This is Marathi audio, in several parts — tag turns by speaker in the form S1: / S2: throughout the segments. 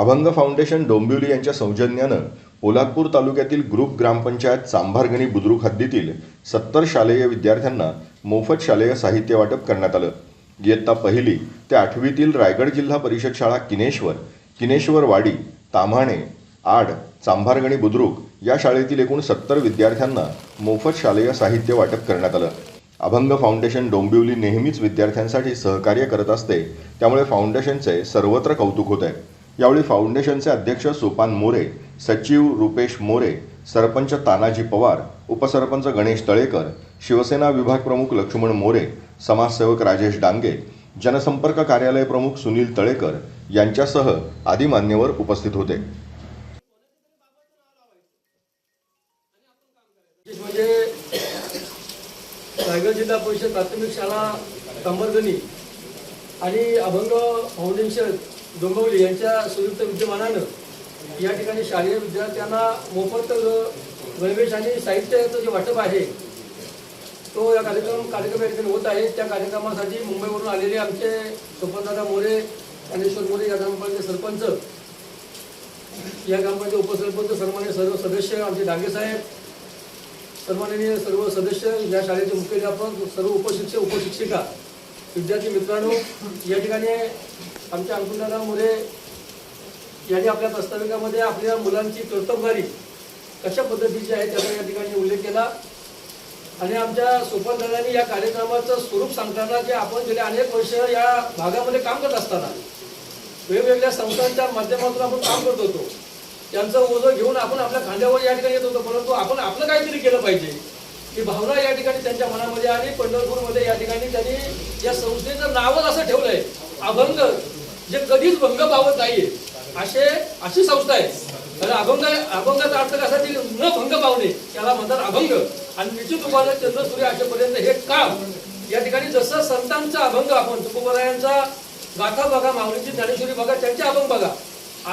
S1: अभंग फाउंडेशन डोंबिवली यांच्या सौजन्यानं पोलादपूर तालुक्यातील ग्रुप ग्रामपंचायत चांभारगणी बुद्रुक हद्दीतील सत्तर शालेय विद्यार्थ्यांना मोफत शालेय साहित्य वाटप करण्यात आलं. इयत्ता पहिली ते आठवीतील रायगड जिल्हा परिषद शाळा किनेश्वर किनेश्वर वाडी ताम्हाणे आड चांभारगणी बुद्रुक या शाळेतील एकूण सत्तर विद्यार्थ्यांना मोफत शालेय साहित्य वाटप करण्यात आलं. अभंग फाउंडेशन डोंबिवली नेहमीच विद्यार्थ्यांसाठी सहकार्य करत असते त्यामुळे फाउंडेशनचे सर्वत्र कौतुक होत आहे यावेळी फाउंडेशनचे अध्यक्ष सोपान मोरे सचिव रुपेश मोरे सरपंच तानाजी पवार उपसरपंच गणेश तळेकर शिवसेना विभाग प्रमुख लक्ष्मण मोरे समाजसेवक राजेश डांगे जनसंपर्क कार्यालय प्रमुख सुनील तळेकर यांच्यासह आदी मान्यवर उपस्थित होते.
S2: म्हणजे रायगड जिल्हा परिषद प्राथमिक शाळा कंबरगणी आणि अभंग फाउंडेशन डोंबवली यांच्या संयुक्त विद्यमानानं या ठिकाणी शालेय विद्यार्थ्यांना मोफत गणवेश आणि साहित्याचं जे वाटप आहे तो या कार्यक्रम कार्यक्रम या ठिकाणी होत आहे. त्या कार्यक्रमासाठी मुंबईवरून आलेले आमचे सोपनदादा मोरे ज्ञानेश्वर मोरे या ग्रामपंचायत सरपंच या ग्रामपंचायत उपसरपंच सन्मान्य सर्व सदस्य आमचे डांगे साहेब सन्माननीय सर्व सदस्य या शाळेचे मुख्याध्यापक सर्व उपशिक्षक उपशिक्षिका विद्यार्थी मित्रांनो या ठिकाणी आमच्या अंकुलदादा मोरे यांनी आपल्या प्रस्ताविकामध्ये आपल्या मुलांची कर्तबगारी कशा पद्धतीची आहे त्याचा या ठिकाणी उल्लेख केला. आणि आमच्या सोपानदारांनी या कार्यक्रमाचं स्वरूप सांगताना की आपण गेले अनेक वर्ष या भागामध्ये काम करत असताना वेगवेगळ्या संस्थांच्या माध्यमातून आपण काम करत होतो. त्यांचं ओझं घेऊन आपण आपल्या खांद्यावर या ठिकाणी येत होतो परंतु आपण आपलं काहीतरी केलं पाहिजे. ही भावना या ठिकाणी त्यांच्या मनामध्ये आली पंढरपूरमध्ये या ठिकाणी त्यांनी या संस्थेचं नावच असं ठेवलंय अभंग जे कधीच भंग पावत नाहीये. असे अशी संस्था आहे. अभंग अभंगाचा अर्थ कसा की न भंग पावणे त्याला म्हणतात अभंग. आणि निश्चित तुम्हाला चंद्रसूर्य असेपर्यंत हे काम. या ठिकाणी जसं संतांचा अभंग आपण तुकोबरायांचा गाथा बघा माऊलीची ज्ञानेश्वरी बघा त्यांचे अभंग बघा.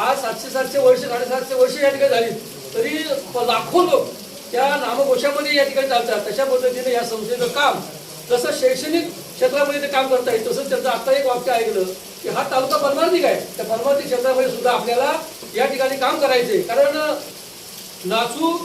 S2: आज सातशे सातशे वर्ष साडेसातशे वर्ष या ठिकाणी झाली. तरी लाखो लोक त्या नामघोषामध्ये या ठिकाणी चालतात तशा पद्धतीने या संस्थेचं काम जसं शैक्षणिक क्षेत्रामध्ये ते काम करता येईल तसंच त्यांचं आता एक वाक्य ऐकलं की हा तालुका परमार्थिक आहे. त्या परमार्थिक क्षेत्रामध्ये सुद्धा आपल्याला या ठिकाणी काम करायचे कारण नाचू